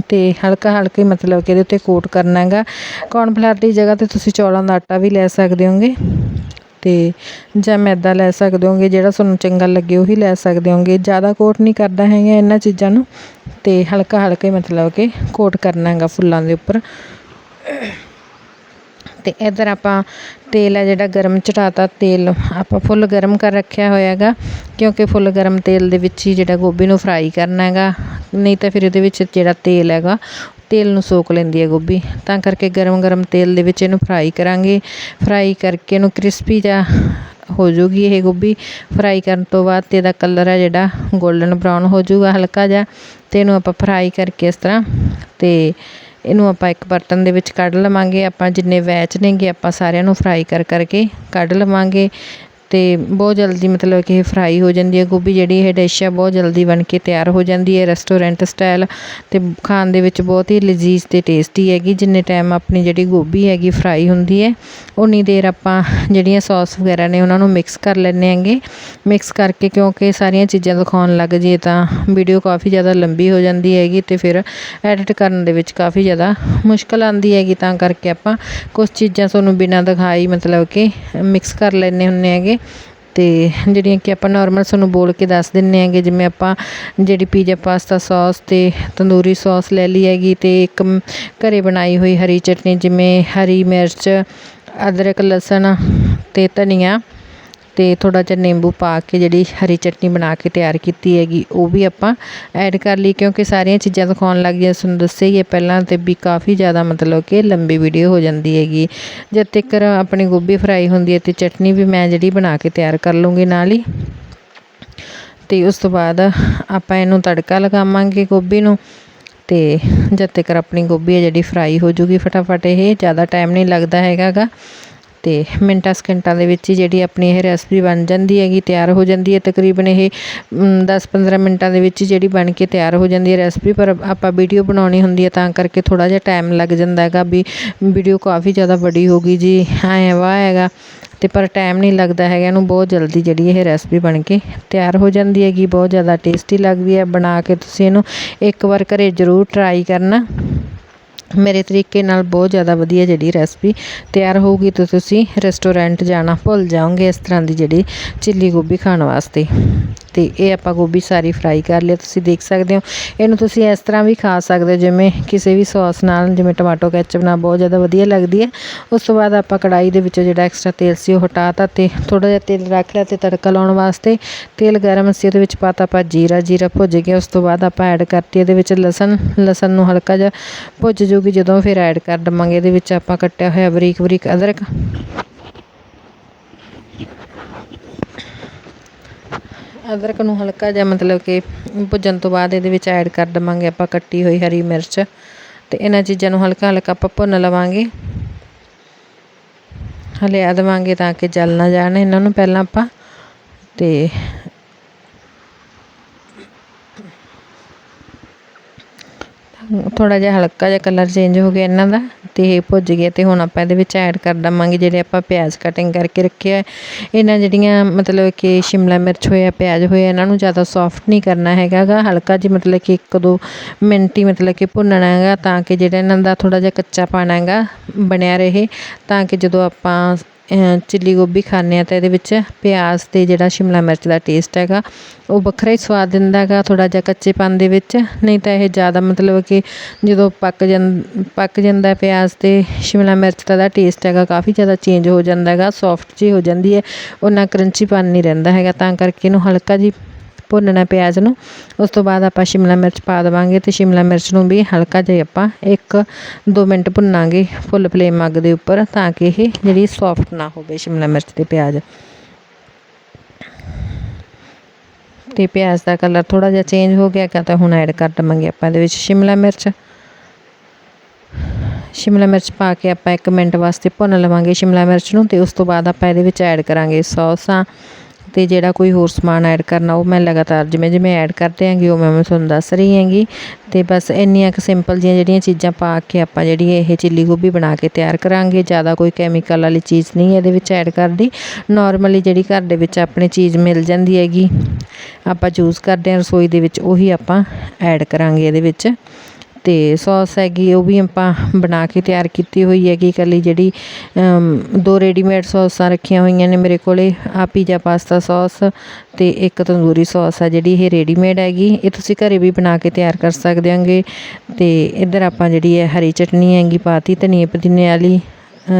Speaker 1: ਤੇ ਹਲਕਾ ਹਲਕਾ ਮਤਲਬ ਕਿ ਇਹਦੇ ਉੱਤੇ ਕੋਟ ਕਰਨਾ ਹੈਗਾ। ਕੌਰਨਫਲਾਰ ਦੀ ਜਗ੍ਹਾ ਤੇ ਤੁਸੀਂ ਚੌਲਾਂ ਦਾ ਆਟਾ ਵੀ ਲੈ ਸਕਦੇ ਹੋਗੇ ਤੇ ਜਾਂ ਮੈਦਾ ਲੈ ਸਕਦੇ ਹੋਗੇ, ਜਿਹੜਾ ਤੁਹਾਨੂੰ ਚੰਗਾ ਲੱਗੇ ਉਹੀ ਲੈ ਸਕਦੇ ਹੋਗੇ। ਜ਼ਿਆਦਾ ਕੋਟ ਨਹੀਂ ਕਰਦਾ ਹੈਗਾ ਇਹਨਾਂ ਚੀਜ਼ਾਂ ਨੂੰ ਤੇ ਹਲਕਾ ਹਲਕਾ ਮਤਲਬ ਕਿ ਕੋਟ ਕਰਨਾ ਹੈਗਾ ਫੁੱਲਾਂ ਦੇ ਉੱਪਰ। ਤੇ ਇਧਰ ਆਪਾਂ ਤੇਲ ਹੈ ਜਿਹੜਾ ਗਰਮ ਚੜਾਤਾ ਤੇਲ, ਆਪਾਂ ਫੁੱਲ ਗਰਮ ਕਰ ਰੱਖਿਆ ਹੋਇਆ ਹੈਗਾ, ਕਿਉਂਕਿ ਫੁੱਲ ਗਰਮ ਤੇਲ ਦੇ ਵਿੱਚ ਹੀ ਜਿਹੜਾ ਗੋਭੀ ਨੂੰ ਫਰਾਈ ਕਰਨਾ ਹੈਗਾ, ਨਹੀਂ ਤਾਂ ਫਿਰ ਇਹਦੇ ਵਿੱਚ ਜਿਹੜਾ ਤੇਲ ਹੈਗਾ, ਤੇਲ ਨੂੰ ਸੋਕ ਲੈਂਦੀ ਹੈ ਗੋਭੀ, ਤਾਂ ਕਰਕੇ ਗਰਮ ਗਰਮ ਤੇਲ ਦੇ ਵਿੱਚ ਇਹਨੂੰ ਫਰਾਈ ਕਰਾਂਗੇ ਫਰਾਈ ਕਰਕੇ ਇਹਨੂੰ ਕ੍ਰਿਸਪੀ ਜਿਹਾ ਹੋ ਜੂਗੀ ਇਹ ਗੋਭੀ ਫਰਾਈ ਕਰਨ ਤੋਂ ਬਾਅਦ ਤੇ ਇਹਦਾ ਕਲਰ ਹੈ ਜਿਹੜਾ 골ਡਨ ਬਰਾਊਨ ਹੋ ਜੂਗਾ ਹਲਕਾ ਜਿਹਾ, ਤੇ ਇਹਨੂੰ ਆਪਾਂ ਫਰਾਈ ਕਰਕੇ ਇਸ ਤਰ੍ਹਾਂ, ਤੇ ਇਹਨੂੰ ਆਪਾਂ ਇੱਕ ਬਰਤਨ ਦੇ ਵਿੱਚ ਕੱਢ ਲਵਾਂਗੇ, ਆਪਾਂ ਜਿੰਨੇ ਵੈਚ ਨੇਗੇ ਆਪਾਂ ਸਾਰਿਆਂ ਨੂੰ ਫਰਾਈ ਕਰ ਕਰਕੇ ਕੱਢ ਲਵਾਂਗੇ। ਅਤੇ ਬਹੁਤ ਜਲਦੀ ਮਤਲਬ ਕਿ ਇਹ ਫਰਾਈ ਹੋ ਜਾਂਦੀ ਹੈ। ਗੋਭੀ ਜਿਹੜੀ ਇਹ ਡਿਸ਼ ਹੈ, ਬਹੁਤ ਜਲਦੀ ਬਣ ਕੇ ਤਿਆਰ ਹੋ ਜਾਂਦੀ ਹੈ ਰੈਸਟੋਰੈਂਟ ਸਟਾਈਲ ਅਤੇ ਖਾਣ ਦੇ ਵਿੱਚ ਬਹੁਤ ਹੀ ਲਜ਼ੀਜ਼ ਅਤੇ ਟੇਸਟੀ ਹੈਗੀ। ਜਿੰਨੇ ਟਾਈਮ ਆਪਣੀ ਜਿਹੜੀ ਗੋਭੀ ਹੈਗੀ ਫਰਾਈ ਹੁੰਦੀ ਹੈ, ਉਨੀ ਦੇਰ ਆਪਾਂ ਜਿਹੜੀਆਂ ਸੌਸ ਵਗੈਰਾ ਨੇ ਉਹਨਾਂ ਨੂੰ ਮਿਕਸ ਕਰ ਲੈਂਦੇ ਹੈਗੇ। ਮਿਕਸ ਕਰਕੇ ਕਿਉਂਕਿ ਸਾਰੀਆਂ ਚੀਜ਼ਾਂ ਦਿਖਾਉਣ ਲੱਗ ਜੇ ਤਾਂ ਵੀਡੀਓ ਕਾਫੀ ਜ਼ਿਆਦਾ ਲੰਬੀ ਹੋ ਜਾਂਦੀ ਹੈਗੀ ਅਤੇ ਫਿਰ ਐਡਿਟ ਕਰਨ ਦੇ ਵਿੱਚ ਕਾਫੀ ਜ਼ਿਆਦਾ ਮੁਸ਼ਕਲ ਆਉਂਦੀ ਹੈਗੀ। ਤਾਂ ਕਰਕੇ ਆਪਾਂ ਕੁਝ ਚੀਜ਼ਾਂ ਤੁਹਾਨੂੰ ਬਿਨਾਂ ਦਿਖਾਈ ਮਤਲਬ ਕਿ ਮਿਕਸ ਕਰ ਲੈਂਦੇ ਹੁੰਦੇ ਹੈਗੇ। ਤੇ ਜਿਹੜੀਆਂ ਕਿ ਆਪਾਂ ਨਾਰਮਲ ਸਾਨੂੰ ਬੋਲ ਕੇ ਦੱਸ ਦਿੰਨੇ ਹੈਗੇ, ਜਿਵੇਂ ਆਪਾਂ ਜਿਹੜੀ ਪੀਜ਼ਾ ਪਾਸਤਾ ਸੌਸ ਤੇ ਤੰਦੂਰੀ ਸੌਸ ਲੈ ਲਈ ਹੈਗੀ ਤੇ ਇੱਕ ਮ- ਘਰੇ ਬਣਾਈ ਹੋਈ ਹਰੀ ਚਟਨੀ ਜਿਵੇਂ ਹਰੀ ਮਿਰਚ, ਅਦਰਕ, ਲਸਣ ਤੇ ਧਨੀਆ ਅਤੇ ਥੋੜ੍ਹਾ ਜਿਹਾ ਨਿੰਬੂ ਪਾ ਕੇ ਜਿਹੜੀ ਹਰੀ ਚਟਨੀ ਬਣਾ ਕੇ ਤਿਆਰ ਕੀਤੀ ਹੈਗੀ, ਉਹ ਵੀ ਆਪਾਂ ਐਡ ਕਰ ਲਈ ਕਿਉਂਕਿ ਸਾਰੀਆਂ ਚੀਜ਼ਾਂ ਦਿਖਾਉਣ ਲੱਗ ਗਈਆਂ, ਤੁਹਾਨੂੰ ਦੱਸਿਆ ਹੀ ਹੈ ਪਹਿਲਾਂ ਤੇ ਵੀ ਕਾਫੀ ਜ਼ਿਆਦਾ ਮਤਲਬ ਕਿ ਲੰਬੀ ਵੀਡੀਓ ਹੋ ਜਾਂਦੀ ਹੈਗੀ। ਜਦ ਤੱਕ ਆਪਣੀ ਗੋਭੀ ਫਰਾਈ ਹੁੰਦੀ ਹੈ ਤੇ ਚਟਨੀ ਵੀ ਮੈਂ ਜਿਹੜੀ ਬਣਾ ਕੇ ਤਿਆਰ ਕਰ ਲੂੰਗੀ ਨਾਲ ਹੀ। ਤੇ ਉਸ ਤੋਂ ਬਾਅਦ ਆਪਾਂ ਇਹਨੂੰ ਤੜਕਾ ਲਗਾਵਾਂਗੇ ਗੋਭੀ ਨੂੰ ਤੇ ਜਦ ਤੱਕ ਆਪਣੀ ਗੋਭੀ ਹੈ ਜਿਹੜੀ ਫਰਾਈ ਹੋ ਜੂਗੀ ਫਟਾਫਟ, ਇਹ ਜ਼ਿਆਦਾ ਟਾਈਮ ਨਹੀਂ ਲੱਗਦਾ ਹੈਗਾ ਗਾ ਤੇ ਮਿੰਟਾਂ ਸਕਿੰਟਾਂ ਦੇ ਵਿੱਚ ਹੀ ਜਿਹੜੀ ਆਪਣੀ ਇਹ ਰੈਸਪੀ ਬਣ ਜਾਂਦੀ ਹੈਗੀ, ਤਿਆਰ ਹੋ ਜਾਂਦੀ ਹੈ। ਤਕਰੀਬਨ ਇਹ 10-15 ਮਿੰਟਾਂ ਦੇ ਵਿੱਚ ਜਿਹੜੀ ਬਣ ਕੇ ਤਿਆਰ ਹੋ ਜਾਂਦੀ ਹੈ ਰੈਸਪੀ, ਪਰ ਆਪਾਂ ਵੀਡੀਓ ਬਣਾਉਣੀ ਹੁੰਦੀ ਹੈ ਤਾਂ ਕਰਕੇ ਥੋੜਾ ਜਿਹਾ ਟਾਈਮ ਲੱਗ ਜਾਂਦਾ ਹੈਗਾ ਵੀ ਵੀਡੀਓ ਕਾਫੀ ਜ਼ਿਆਦਾ ਵੱਡੀ ਹੋ ਗਈ ਜੀ, ਐਂ ਵਾਹ ਹੈਗਾ। ਤੇ ਪਰ ਟਾਈਮ ਨਹੀਂ ਲੱਗਦਾ ਹੈਗਾ, ਇਹਨੂੰ ਬਹੁਤ ਜਲਦੀ ਜਿਹੜੀ ਇਹ ਰੈਸਪੀ ਬਣ ਕੇ ਤਿਆਰ ਹੋ ਜਾਂਦੀ ਹੈਗੀ, ਬਹੁਤ ਜ਼ਿਆਦਾ ਟੇਸਟੀ ਲੱਗਦੀ ਹੈ। ਬਣਾ ਕੇ ਤੁਸੀਂ ਇਹਨੂੰ ਇੱਕ ਵਾਰ ਘਰੇ ਜ਼ਰੂਰ ਟਰਾਈ ਕਰਨਾ। ਮੇਰੇ ਤਰੀਕੇ ਨਾਲ ਬਹੁਤ ਜ਼ਿਆਦਾ ਵਧੀਆ ਜਿਹੜੀ ਰੈਸਪੀ ਤਿਆਰ ਹੋਊਗੀ ਤੇ ਤੁਸੀਂ ਰੈਸਟੋਰੈਂਟ ਜਾਣਾ ਭੁੱਲ ਜਾਓਗੇ ਇਸ ਤਰ੍ਹਾਂ ਦੀ ਜਿਹੜੀ ਚਿੱਲੀ ਗੋਭੀ ਖਾਣ ਵਾਸਤੇ। ਤੇ ਇਹ ਆਪਾਂ ਗੋਭੀ ਸਾਰੀ ਫਰਾਈ ਕਰ ਲਿਆ, ਤੁਸੀਂ ਦੇਖ ਸਕਦੇ ਹੋ। ਇਹਨੂੰ ਤੁਸੀਂ ਇਸ ਤਰ੍ਹਾਂ ਵੀ ਖਾ ਸਕਦੇ ਹੋ, ਜਿਵੇਂ ਕਿਸੇ ਵੀ ਸੌਸ ਨਾਲ, ਜਿਵੇਂ ਟਮਾਟੋ ਕੈਚਪ ਨਾਲ ਬਹੁਤ ਜ਼ਿਆਦਾ ਵਧੀਆ ਲੱਗਦੀ ਹੈ। ਉਸ ਤੋਂ ਬਾਅਦ ਆਪਾਂ ਕੜਾਈ ਦੇ ਵਿੱਚੋਂ ਜਿਹੜਾ ਐਕਸਟਰਾ ਤੇਲ ਸੀ, ਉਹ ਹਟਾਤਾ ਤੇ ਥੋੜਾ ਜਿਹਾ ਤੇਲ ਰੱਖ ਲਿਆ ਤੇ ਤੜਕਾ ਲਾਉਣ ਵਾਸਤੇ ਤੇਲ ਗਰਮ ਸੀ, ਉਹਦੇ ਵਿੱਚ ਪਾਤਾ ਆਪਾਂ ਜੀਰਾ ਜੀਰਾ ਭੁੱਜ ਗਿਆ। ਉਸ ਤੋਂ ਬਾਅਦ ਆਪਾਂ ਐਡ ਕਰਤੀ ਇਹਦੇ ਵਿੱਚ ਲਸਣ ਲਸਣ ਨੂੰ ਹਲਕਾ ਜਿਹਾ ਭੁੱਜ ਜੂਗੀ, ਜਦੋਂ ਫਿਰ ਐਡ ਕਰ ਦਵਾਂਗੇ। ਇਹਦੇ ਵਿੱਚ ਆਪਾਂ ਕੱਟਿਆ ਹੋਇਆ ਬਰੀਕ ਬਰੀਕ ਅਦਰਕ। ਅਦਰਕ ਨੂੰ ਹਲਕਾ ਜਿਹਾ ਮਤਲਬ ਕਿ ਭੁੱਜਣ ਤੋਂ ਬਾਅਦ ਇਹਦੇ ਵਿੱਚ ਐਡ ਕਰ ਦਵਾਂਗੇ ਆਪਾਂ ਕੱਟੀ ਹੋਈ ਹਰੀ ਮਿਰਚ। ਤੇ ਇਹਨਾਂ ਚੀਜ਼ਾਂ ਨੂੰ ਹਲਕਾ ਹਲਕਾ ਆਪਾਂ ਭੁੰਨ ਲਵਾਂਗੇ। ਹਲਿਆ ਦੇਵਾਂਗੇ ਤਾਂ ਕਿ ਜਲ ਨਾ ਜਾਣ ਇਹਨਾਂ ਨੂੰ ਪਹਿਲਾਂ ਆਪਾਂ। ਤੇ ਥੋੜਾ ਜਿਹਾ ਹਲਕਾ ਜਿਹਾ ਕਲਰ ਚੇਂਜ ਹੋ ਗਿਆ ਇਹਨਾਂ ਦਾ ਤੇ ਇਹ ਭੁੱਜ ਗਿਆ ਤੇ ਹੁਣ ਆਪਾਂ ਇਹਦੇ ਵਿੱਚ ਐਡ ਕਰ ਦਵਾਂਗੇ ਜਿਹੜੇ ਆਪਾਂ ਪਿਆਜ਼ ਕਟਿੰਗ ਕਰਕੇ ਰੱਖਿਆ ਹੈ ਇਹਨਾਂ ਜਿਹੜੀਆਂ ਮਤਲਬ ਕਿ ਸ਼ਿਮਲਾ ਮਿਰਚ ਹੋਇਆ, ਪਿਆਜ਼ ਹੋਇਆ, ਇਹਨਾਂ ਨੂੰ ਜ਼ਿਆਦਾ ਸੌਫਟ ਨਹੀਂ ਕਰਨਾ ਹੈਗਾ ਹਲਕਾ ਜਿਹਾ ਮਤਲਬ ਕਿ ਇੱਕ ਦੋ ਮਿੰਟ ਹੀ ਮਤਲਬ ਕਿ ਭੁੰਨਣਾ ਹੈਗਾ ਤਾਂ ਕਿ ਜਿਹੜਾ ਇਹਨਾਂ ਦਾ ਥੋੜਾ ਜਿਹਾ ਕੱਚਾ ਪਾਣਾ ਹੈਗਾ ਬਣਿਆ ਰਹੇ ਤਾਂ ਕਿ ਜਦੋਂ ਆਪਾਂ ਚਿੱਲੀ ਗੋਭੀ ਖਾਂਦੇ ਹਾਂ ਤਾਂ ਇਹਦੇ ਵਿੱਚ ਪਿਆਜ਼ ਅਤੇ ਜਿਹੜਾ ਸ਼ਿਮਲਾ ਮਿਰਚ ਦਾ ਟੇਸਟ ਹੈਗਾ, ਉਹ ਵੱਖਰਾ ਹੀ ਸਵਾਦ ਦਿੰਦਾ ਹੈਗਾ, ਥੋੜ੍ਹਾ ਜਿਹਾ ਕੱਚੇਪਨ ਦੇ ਵਿੱਚ, ਨਹੀਂ ਤਾਂ ਇਹ ਜ਼ਿਆਦਾ ਮਤਲਬ ਕਿ ਜਦੋਂ ਪੱਕ ਜਾਂ, ਪੱਕ ਜਾਂਦਾ ਪਿਆਜ਼ ਅਤੇ ਸ਼ਿਮਲਾ ਮਿਰਚ ਦਾ ਟੇਸਟ ਹੈਗਾ ਕਾਫੀ ਜ਼ਿਆਦਾ ਚੇਂਜ ਹੋ ਜਾਂਦਾ ਹੈਗਾ ਸੋਫਟ ਜਿਹੀ ਹੋ ਜਾਂਦੀ ਹੈ ਉਹਨਾਂ ਕਰੰਚੀਪਨ ਨਹੀਂ ਰਹਿੰਦਾ ਹੈਗਾ, ਤਾਂ ਕਰਕੇ ਇਹਨੂੰ ਹਲਕਾ ਜਿਹੀ ਭੁੰਨਣਾ ਪਿਆਜ਼ ਨੂੰ। ਉਸ ਤੋਂ ਬਾਅਦ ਆਪਾਂ ਸ਼ਿਮਲਾ ਮਿਰਚ ਪਾ ਦੇਵਾਂਗੇ ਤੇ ਸ਼ਿਮਲਾ ਮਿਰਚ ਨੂੰ ਵੀ ਹਲਕਾ ਜਿਹਾ ਆਪਾਂ 1-2 ਮਿੰਟ ਭੁੰਨਾਂਗੇ ਫੁੱਲ ਫਲੇਮ ਅੱਗ ਦੇ ਉੱਪਰ ਤਾਂ ਕਿ ਇਹ ਜਿਹੜੀ ਸੌਫਟ ਨਾ ਹੋਵੇ ਸ਼ਿਮਲਾ ਮਿਰਚ ਤੇ ਪਿਆਜ਼। ਤੇ ਪਿਆਜ਼ ਦਾ ਕਲਰ ਥੋੜਾ ਜਿਹਾ ਚੇਂਜ ਹੋ ਗਿਆ ਤਾਂ ਹੁਣ ਐਡ ਕਰ ਦਵਾਂਗੇ ਆਪਾਂ ਇਹਦੇ ਵਿੱਚ ਸ਼ਿਮਲਾ ਮਿਰਚ। ਸ਼ਿਮਲਾ ਮਿਰਚ ਪਾ ਕੇ ਆਪਾਂ 1 ਮਿੰਟ ਵਾਸਤੇ ਭੁੰਨ ਲਵਾਂਗੇ ਸ਼ਿਮਲਾ ਮਿਰਚ ਨੂੰ ਤੇ ਉਸ ਤੋਂ ਬਾਅਦ ਆਪਾਂ ਇਹਦੇ ਵਿੱਚ ਐਡ ਕਰਾਂਗੇ ਸੌਸਾਂ। ਅਤੇ ਜਿਹੜਾ ਕੋਈ ਹੋਰ ਸਮਾਨ ਐਡ ਕਰਨਾ, ਉਹ ਮੈਂ ਲਗਾਤਾਰ ਜਿਵੇਂ ਜਿਵੇਂ ਐਡ ਕਰਦੇ ਆਂਗੀ ਉਹ ਮੈਂ ਤੁਹਾਨੂੰ ਦੱਸ ਰਹੀ ਹੈਗੀ। ਅਤੇ ਬਸ ਇੰਨੀਆਂ ਕੁ ਸਿੰਪਲ ਜਿਹੀਆਂ ਜਿਹੜੀਆਂ ਚੀਜ਼ਾਂ ਪਾ ਕੇ ਆਪਾਂ ਜਿਹੜੀ ਇਹ ਚਿੱਲੀ ਗੋਭੀ ਬਣਾ ਕੇ ਤਿਆਰ ਕਰਾਂਗੇ। ਜ਼ਿਆਦਾ ਕੋਈ ਕੈਮੀਕਲ ਵਾਲੀ ਚੀਜ਼ ਨਹੀਂ ਇਹਦੇ ਵਿੱਚ ਐਡ ਕਰਦੀ। ਨੋਰਮਲੀ ਜਿਹੜੀ ਘਰ ਦੇ ਵਿੱਚ ਆਪਣੇ ਚੀਜ਼ ਮਿਲ ਜਾਂਦੀ ਹੈਗੀ, ਆਪਾਂ ਯੂਜ਼ ਕਰਦੇ ਹਾਂ, ਰਸੋਈ ਦੇ ਵਿੱਚ ਉਹੀ ਆਪਾਂ ਐਡ ਕਰਾਂਗੇ ਇਹਦੇ ਵਿੱਚ। ਅਤੇ ਸੌਸ ਹੈਗੀ, ਉਹ ਵੀ ਆਪਾਂ ਬਣਾ ਕੇ ਤਿਆਰ ਕੀਤੀ ਹੋਈ ਹੈਗੀ ਇਕੱਲੀ ਜਿਹੜੀ ਦੋ ਰੈਡੀਮੇਡ ਸੌਸਾਂ ਰੱਖੀਆਂ ਹੋਈਆਂ ਨੇ ਮੇਰੇ ਕੋਲ ਆ ਪੀਜ਼ਾ ਪਾਸਤਾ ਸੌਸ ਅਤੇ ਇੱਕ ਤੰਦੂਰੀ ਸੌਸ ਆ ਜਿਹੜੀ ਇਹ ਰੈਡੀਮੇਡ ਹੈਗੀ, ਇਹ ਤੁਸੀਂ ਘਰੇ ਵੀ ਬਣਾ ਕੇ ਤਿਆਰ ਕਰ ਸਕਦੇ ਹੋਗੇ। ਅਤੇ ਇੱਧਰ ਆਪਾਂ ਜਿਹੜੀ ਹੈ ਹਰੀ ਚਟਨੀ ਹੈਗੀ ਪਾਤੀ ਧਨੀਏ ਪੁਦੀਨੇ ਵਾਲੀ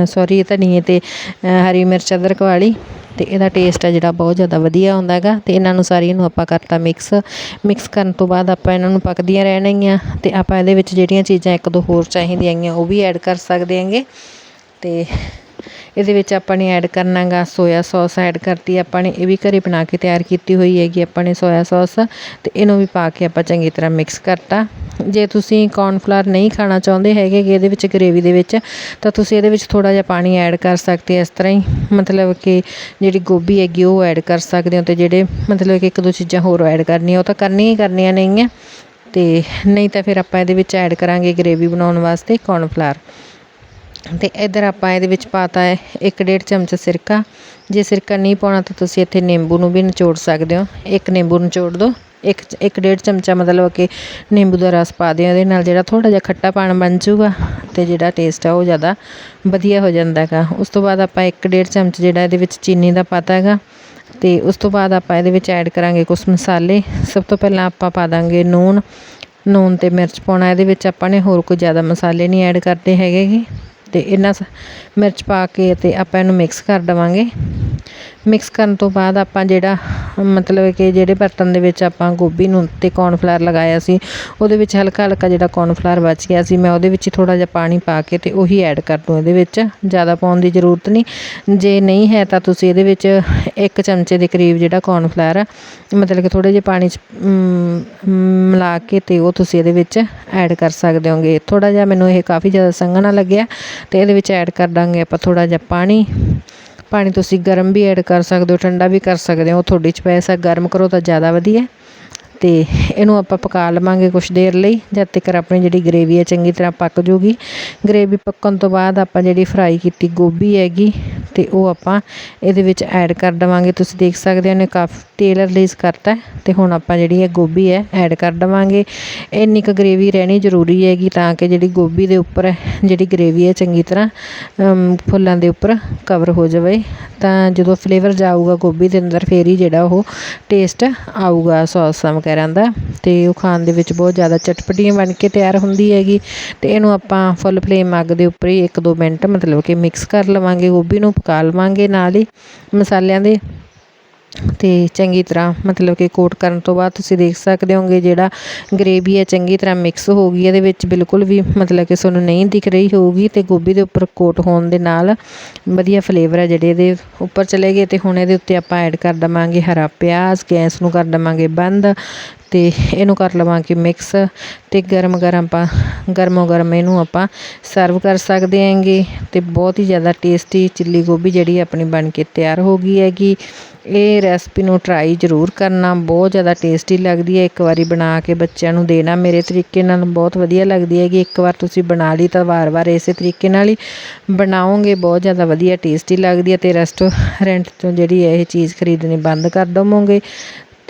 Speaker 1: ਸੌਰੀ ਧਨੀਏ ਅਤੇ ਹਰੀ ਮਿਰਚ ਅਦਰਕ ਵਾਲੀ। ਅਤੇ ਇਹਦਾ ਟੇਸਟ ਆ ਜਿਹੜਾ ਬਹੁਤ ਜ਼ਿਆਦਾ ਵਧੀਆ ਆਉਂਦਾ ਹੈਗਾ। ਅਤੇ ਇਹਨਾਂ ਨੂੰ ਸਾਰੀਆਂ ਨੂੰ ਆਪਾਂ ਕਰਤਾ ਮਿਕਸ ਮਿਕਸ ਕਰਨ ਤੋਂ ਬਾਅਦ ਆਪਾਂ ਇਹਨਾਂ ਨੂੰ ਪੱਕਦੀਆਂ ਰਹਿਣਗੀਆਂ ਅਤੇ ਆਪਾਂ ਇਹਦੇ ਵਿੱਚ ਜਿਹੜੀਆਂ ਚੀਜ਼ਾਂ ਇੱਕ ਦੋ ਹੋਰ ਚਾਹੀਦੀਆਂ ਹੈਗੀਆਂ, ਉਹ ਵੀ ਐਡ ਕਰ ਸਕਦੇ ਹੈਗੇ। ਅਤੇ ਇਹਦੇ ਵਿੱਚ ਆਪਾਂ ਨੇ ਐਡ ਕਰਨਾਗਾ ਸੋਇਆ ਸੌਸ ਐਡ ਕਰਤੀ, ਆਪਾਂ ਨੇ ਇਹ ਵੀ ਘਰੇ ਬਣਾ ਕੇ ਤਿਆਰ ਕੀਤੀ ਹੋਈ ਹੈਗੀ ਆਪਾਂ ਨੇ ਸੋਇਆ ਸੌਸ ਤੇ ਇਹਨੂੰ ਵੀ ਪਾ ਕੇ ਆਪਾਂ ਚੰਗੀ ਤਰ੍ਹਾਂ ਮਿਕਸ ਕਰਤਾ। ਜੇ ਤੁਸੀਂ ਕੌਰਨਫਲਾਰ ਨਹੀਂ ਖਾਣਾ ਚਾਹੁੰਦੇ ਹੈਗੇ ਇਹਦੇ ਵਿੱਚ ਗ੍ਰੇਵੀ ਦੇ ਵਿੱਚ, ਤਾਂ ਤੁਸੀਂ ਇਹਦੇ ਵਿੱਚ ਥੋੜਾ ਜਿਹਾ ਪਾਣੀ ਐਡ ਕਰ ਸਕਦੇ ਇਸ ਤਰ੍ਹਾਂ ਹੀ। ਮਤਲਬ ਕਿ ਜਿਹੜੀ ਗੋਭੀ ਹੈਗੀ ਉਹ ਐਡ ਕਰ ਸਕਦੇ ਹੋ ਤੇ ਜਿਹੜੇ ਮਤਲਬ ਕਿ ਇੱਕ ਦੋ ਚੀਜ਼ਾਂ ਹੋਰ ਐਡ ਕਰਨੀਆਂ, ਉਹ ਤਾਂ ਕਰਨੀਆਂ ਹੀ ਕਰਨੀਆਂ ਨਹੀਂ ਹੈ ਤੇ ਨਹੀਂ ਤਾਂ ਫਿਰ ਆਪਾਂ ਇਹਦੇ ਵਿੱਚ ਐਡ ਕਰਾਂਗੇ ਗ੍ਰੇਵੀ ਬਣਾਉਣ ਵਾਸਤੇ ਕੌਰਨਫਲਾਰ ਅਤੇ ਇੱਧਰ ਆਪਾਂ ਇਹਦੇ ਵਿੱਚ ਪਾਤਾ ਹੈ 1.5 ਚਮਚ ਸਿਰਕਾ। ਜੇ ਸਿਰਕਾ ਨਹੀਂ ਪਾਉਣਾ ਤਾਂ ਤੁਸੀਂ ਇੱਥੇ ਨਿੰਬੂ ਨੂੰ ਵੀ ਨਿਚੋੜ ਸਕਦੇ ਹੋ। ਇੱਕ ਨਿੰਬੂ ਨਿਚੋੜ ਦਿਓ ਇੱਕ ਇੱਕ ਡੇਢ ਚਮਚਾ ਮਤਲਬ ਕਿ ਨਿੰਬੂ ਦਾ ਰਸ ਪਾ ਦਿਓ। ਇਹਦੇ ਨਾਲ ਜਿਹੜਾ ਥੋੜਾ ਜਿਹਾ ਖੱਟਾ ਪਾਣ ਬਣ ਜਾਊਗਾ ਤੇ ਜਿਹੜਾ ਟੇਸਟ ਆ ਉਹ ਜ਼ਿਆਦਾ ਵਧੀਆ ਹੋ ਜਾਂਦਾ ਹੈਗਾ। ਉਸ ਤੋਂ ਬਾਅਦ ਆਪਾਂ ਇੱਕ ਡੇਢ ਚਮਚ ਜਿਹੜਾ ਇਹਦੇ ਵਿੱਚ ਚੀਨੀ ਦਾ ਪਾਤਾ ਹੈਗਾ ਤੇ ਉਸ ਤੋਂ ਬਾਅਦ ਆਪਾਂ ਇਹਦੇ ਵਿੱਚ ਐਡ ਕਰਾਂਗੇ ਕੁਝ ਮਸਾਲੇ। ਸਭ ਤੋਂ ਪਹਿਲਾਂ ਆਪਾਂ ਪਾ ਦਾਂਗੇ ਨੂਨ ਨੂਨ ਤੇ ਮਿਰਚ ਪਾਉਣਾ। ਇਹਦੇ ਵਿੱਚ ਆਪਾਂ ਨੇ ਹੋਰ ਕੋਈ ਜ਼ਿਆਦਾ ਮਸਾਲੇ ਨਹੀਂ ਐਡ ਕਰਦੇ ਹੈਗੇ ਅਤੇ ਇਹਨਾਂ ਮਿਰਚ ਪਾ ਕੇ ਅਤੇ ਆਪਾਂ ਇਹਨੂੰ ਮਿਕਸ ਕਰ ਦੇਵਾਂਗੇ। ਮਿਕਸ ਕਰਨ ਤੋਂ ਬਾਅਦ ਆਪਾਂ ਜਿਹੜਾ ਮਤਲਬ ਕਿ ਜਿਹੜੇ ਬਰਤਨ ਦੇ ਵਿੱਚ ਆਪਾਂ ਗੋਭੀ ਨੂੰ ਅਤੇ ਕੌਰਨਫਲਾਰ ਲਗਾਇਆ ਸੀ, ਉਹਦੇ ਵਿੱਚ ਹਲਕਾ ਹਲਕਾ ਜਿਹੜਾ ਕੌਰਨਫਲਾਰ ਬਚ ਗਿਆ ਸੀ, ਮੈਂ ਉਹਦੇ ਵਿੱਚ ਥੋੜ੍ਹਾ ਜਿਹਾ ਪਾਣੀ ਪਾ ਕੇ ਅਤੇ ਉਹੀ ਐਡ ਕਰ ਦੂੰ ਇਹਦੇ ਵਿੱਚ। ਜ਼ਿਆਦਾ ਪਾਉਣ ਦੀ ਜ਼ਰੂਰਤ ਨਹੀਂ। ਜੇ ਨਹੀਂ ਹੈ ਤਾਂ ਤੁਸੀਂ ਇਹਦੇ ਵਿੱਚ ਇੱਕ ਚਮਚੇ ਦੇ ਕਰੀਬ ਜਿਹੜਾ ਕੌਰਨਫਲਾਰ ਆ, ਮਤਲਬ ਕਿ ਥੋੜ੍ਹੇ ਜਿਹੇ ਪਾਣੀ 'ਚ ਮਿਲਾ ਕੇ ਅਤੇ ਉਹ ਤੁਸੀਂ ਇਹਦੇ ਵਿੱਚ ਐਡ ਕਰ ਸਕਦੇ ਹੋਗੇ। ਥੋੜ੍ਹਾ ਜਿਹਾ ਮੈਨੂੰ ਇਹ ਕਾਫੀ ਜ਼ਿਆਦਾ ਸੰਘਣਾ ਲੱਗਿਆ ਅਤੇ ਇਹਦੇ ਵਿੱਚ ਐਡ ਕਰ ਦਾਂਗੇ ਆਪਾਂ ਥੋੜ੍ਹਾ ਜਿਹਾ ਪਾਣੀ। ਪਾਣੀ ਤੁਸੀਂ ਗਰਮ ਵੀ ਐਡ ਕਰ ਸਕਦੇ ਹੋ, ਠੰਡਾ ਵੀ ਕਰ ਸਕਦੇ ਹੋ ਤੁਹਾਡੀ ਚੋਇਸ ਹੈ ਗਰਮ ਕਰੋ ਤਾਂ ਜ਼ਿਆਦਾ ਵਧੀਆ। ਅਤੇ ਇਹਨੂੰ ਆਪਾਂ ਪਕਾ ਲਵਾਂਗੇ ਕੁਛ ਦੇਰ ਲਈ, ਜਦ ਤੱਕ ਆਪਣੀ ਜਿਹੜੀ ਗਰੇਵੀ ਹੈ ਚੰਗੀ ਤਰ੍ਹਾਂ ਪੱਕ ਜੂਗੀ। ਗਰੇਵੀ ਪੱਕਣ ਤੋਂ ਬਾਅਦ ਆਪਾਂ ਜਿਹੜੀ ਫਰਾਈ ਕੀਤੀ ਗੋਭੀ ਹੈਗੀ ਅਤੇ ਉਹ ਆਪਾਂ ਇਹਦੇ ਵਿੱਚ ਐਡ ਕਰ ਦੇਵਾਂਗੇ। ਤੁਸੀਂ ਦੇਖ ਸਕਦੇ ਹੋ ਨੇ ਕਾਫੀ ਤੇਲ ਰਿਲੀਜ਼ ਕਰਤਾ ਅਤੇ ਹੁਣ ਆਪਾਂ ਜਿਹੜੀ ਹੈ ਗੋਭੀ ਹੈ ਐਡ ਕਰ ਦੇਵਾਂਗੇ। ਇੰਨੀ ਕੁ ਗਰੇਵੀ ਰਹਿਣੀ ਜ਼ਰੂਰੀ ਹੈਗੀ ਤਾਂ ਕਿ ਜਿਹੜੀ ਗੋਭੀ ਦੇ ਉੱਪਰ, ਜਿਹੜੀ ਗਰੇਵੀ ਹੈ ਚੰਗੀ ਤਰ੍ਹਾਂ ਫੁੱਲਾਂ ਦੇ ਉੱਪਰ ਕਵਰ ਹੋ ਜਾਵੇ। ਤਾਂ ਜਦੋਂ ਫਲੇਵਰ ਜਾਊਗਾ ਗੋਭੀ ਦੇ ਅੰਦਰ, ਫੇਰ ਹੀ ਜਿਹੜਾ ਉਹ ਟੇਸਟ ਆਊਗਾ ਸੌਸਾਂ ਵਗੈਰਾ ਦਾ ਤੇ ਉਹ ਖਾਣ ਦੇ ਵਿੱਚ ਬਹੁਤ ਜ਼ਿਆਦਾ ਚਟਪਟੀਆਂ ਬਣ ਕੇ ਤਿਆਰ ਹੁੰਦੀ ਹੈਗੀ ਤੇ ਇਹਨੂੰ ਆਪਾਂ ਫੁੱਲ ਫਲੇਮ ਅੱਗ ਦੇ ਉੱਪਰ ਹੀ 1-2 ਮਿੰਟ ਮਤਲਬ ਕਿ ਮਿਕਸ ਕਰ ਲਵਾਂਗੇ, ਗੋਭੀ ਨੂੰ ਪਕਾ ਲਵਾਂਗੇ ਨਾਲ ਹੀ ਮਸਾਲਿਆਂ ਦੇ। ਤੇ ਚੰਗੀ ਤਰ੍ਹਾਂ ਮਤਲਬ ਕਿ ਕੋਟ ਕਰਨ ਤੋਂ ਬਾਅਦ ਤੁਸੀਂ ਦੇਖ ਸਕਦੇ ਹੋਗੇ ਜਿਹੜਾ ਗਰੇਵੀ ਹੈ ਚੰਗੀ ਤਰ੍ਹਾਂ ਮਿਕਸ ਹੋ ਗਈ ਇਹਦੇ ਵਿੱਚ ਬਿਲਕੁਲ ਵੀ ਮਤਲਬ ਕਿ ਤੁਹਾਨੂੰ ਨਹੀਂ ਦਿਖ ਰਹੀ ਹੋਊਗੀ ਅਤੇ ਗੋਭੀ ਦੇ ਉੱਪਰ ਕੋਟ ਹੋਣ ਦੇ ਨਾਲ ਵਧੀਆ ਫਲੇਵਰ ਹੈ ਜਿਹੜੇ ਇਹਦੇ ਉੱਪਰ ਚਲੇ ਗਏ ਅਤੇ ਹੁਣ ਇਹਦੇ ਉੱਤੇ ਆਪਾਂ ਐਡ ਕਰ ਦੇਵਾਂਗੇ ਹਰਾ ਪਿਆਜ਼, ਗੈਸ ਨੂੰ ਕਰ ਦੇਵਾਂਗੇ ਬੰਦ ਅਤੇ ਇਹਨੂੰ ਕਰ ਲਵਾਂਗੇ ਮਿਕਸ ਅਤੇ ਗਰਮ ਗਰਮ ਆਪਾਂ ਗਰਮੋ ਗਰਮ ਇਹਨੂੰ ਆਪਾਂ ਸਰਵ ਕਰ ਸਕਦੇ ਹੈਗੇ ਅਤੇ ਬਹੁਤ ਹੀ ਜ਼ਿਆਦਾ ਟੇਸਟੀ ਚਿੱਲੀ ਗੋਭੀ ਜਿਹੜੀ ਆਪਣੀ ਬਣ ਕੇ ਤਿਆਰ ਹੋ ਗਈ ਹੈਗੀ। ਇਹ ਰੈਸਪੀ ਨੂੰ ਟਰਾਈ ਜ਼ਰੂਰ ਕਰਨਾ, ਬਹੁਤ ਜ਼ਿਆਦਾ ਟੇਸਟੀ ਲੱਗਦੀ ਹੈ। ਇੱਕ ਵਾਰੀ ਬਣਾ ਕੇ ਬੱਚਿਆਂ ਨੂੰ ਦੇਣਾ ਮੇਰੇ ਤਰੀਕੇ ਨਾਲ, ਬਹੁਤ ਵਧੀਆ ਲੱਗਦੀ ਹੈ ਕਿ ਇੱਕ ਵਾਰ ਤੁਸੀਂ ਬਣਾ ਲਈ ਤਾਂ ਵਾਰ-ਵਾਰ ਇਸੇ ਤਰੀਕੇ ਨਾਲ ਹੀ ਬਣਾਓਗੇ, ਬਹੁਤ ਜ਼ਿਆਦਾ ਵਧੀਆ ਟੇਸਟੀ ਲੱਗਦੀ ਹੈ ਤੇ ਰੈਸਟੋਰੈਂਟ ਤੋਂ ਜਿਹੜੀ ਇਹ ਚੀਜ਼ ਖਰੀਦਣੀ ਬੰਦ ਕਰ ਦਵੋਗੇ।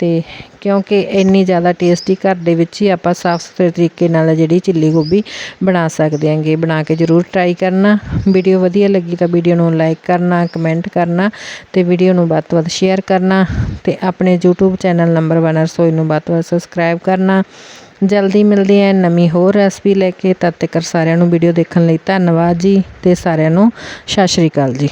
Speaker 1: ਤੇ ਕਿਉਂਕਿ ਇੰਨੀ ਜ਼ਿਆਦਾ ਟੇਸਟੀ ਘਰ ਦੇ ਵਿੱਚ ਹੀ ਆਪਾਂ ਸਾਫ਼ ਸੁਥਰੇ ਤਰੀਕੇ ਨਾਲ ਜਿਹੜੀ ਚਿੱਲੀ ਗੋਭੀ ਬਣਾ ਸਕਦੇ ਹਾਂਗੇ। ਬਣਾ ਕੇ ਜ਼ਰੂਰ ਟਰਾਈ ਕਰਨਾ। ਵੀਡੀਓ ਵਧੀਆ ਲੱਗੀ ਤਾਂ ਵੀਡੀਓ ਨੂੰ ਲਾਈਕ ਕਰਨਾ ਕਮੈਂਟ ਕਰਨਾ ਅਤੇ ਵੀਡੀਓ ਨੂੰ ਵੱਧ ਤੋਂ ਵੱਧ ਸ਼ੇਅਰ ਕਰਨਾ ਅਤੇ ਆਪਣੇ YouTube ਚੈਨਲ ਨੰਬਰ 1 ਰਸੋਈ ਨੂੰ ਵੱਧ ਤੋਂ ਵੱਧ ਸਬਸਕ੍ਰਾਈਬ ਕਰਨਾ। ਜਲਦੀ ਮਿਲਦੇ ਹਾਂ ਨਵੀਂ ਹੋਰ ਰੈਸਪੀ ਲੈ ਕੇ। ਤਦ ਤੱਕ ਸਾਰਿਆਂ ਨੂੰ ਵੀਡੀਓ ਦੇਖਣ ਲਈ ਧੰਨਵਾਦ ਜੀ ਅਤੇ ਸਾਰਿਆਂ ਨੂੰ ਸਤਿ ਸ਼੍ਰੀ ਅਕਾਲ ਜੀ।